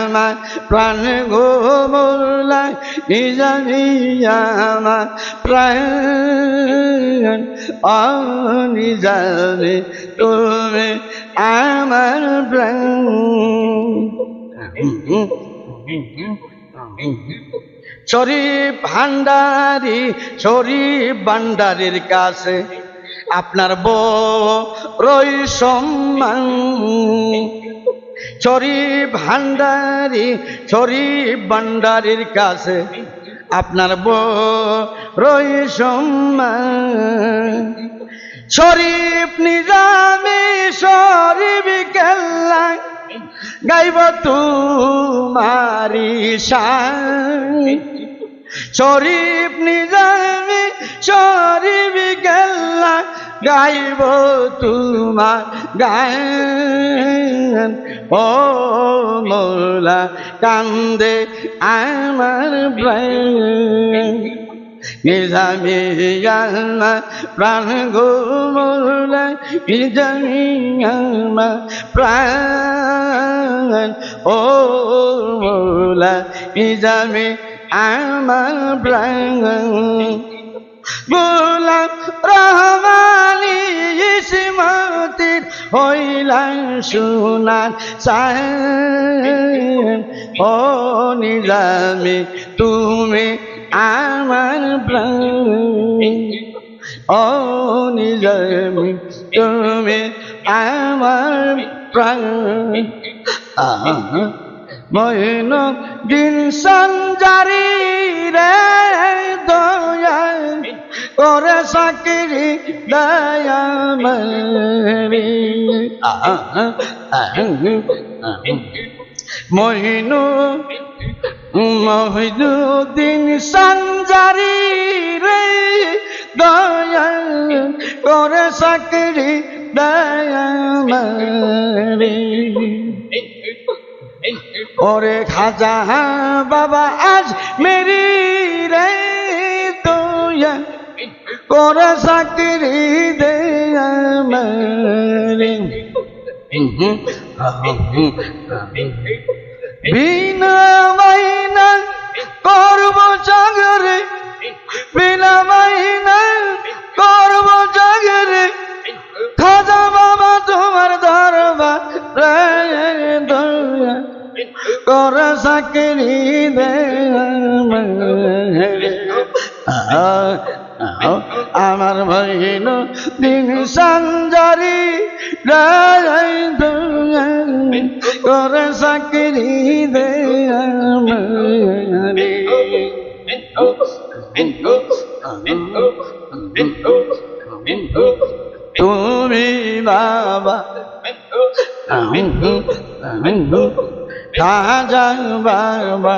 আমার প্রাণ গো মোলা নিজামে আমার প্রাণ অ তুমি আমার প্রাণ। শরীফ ভান্ডারি, শরীফ ভান্ডারির কাছে আপনার বই সম্মান। শরীফ ভান্ডারি শরীফ ভান্ডারির কাছে আপনার বই সম্মান। শরীফ নিজামি শরীফ কেল্লা গাইব তুমারি শান। শরীফ নিজামে শরীফ গাইব তোমার গান। ও মোলা, কান্দে আমার প্রাণ। নিজামে আল্লাহ, প্রাণ গো মোলা, নিজামে আমার প্রাণ। ও মোলা, নিজামে আমার প্রাণ। ইসমতির হইলাম সোনার সান ও নিজামে, তুমি আমার প্রাণ। ও নিজামে, তুমি আমার প্রাণ। মহিন দিন সঞ্জারি রে দয়া করে সাকিরি দয়া মরি মহিনু, মহিনুদ্দিন সঞ্জারি রে দয়া করে সাকিরি দয়া মরি ওরে খাজা বাবা, আজ মেরি রে। করে সাকরি দে বিনা মাইনা করব জাগরে বিনা মাইনা করব জাগরে। খাজা বাবা তোমার দয়া কর সাকরি দে আমার ভাইন দিন সঞ্জারি কর সাকরি দে তুমি বাবা খাজা বাবা।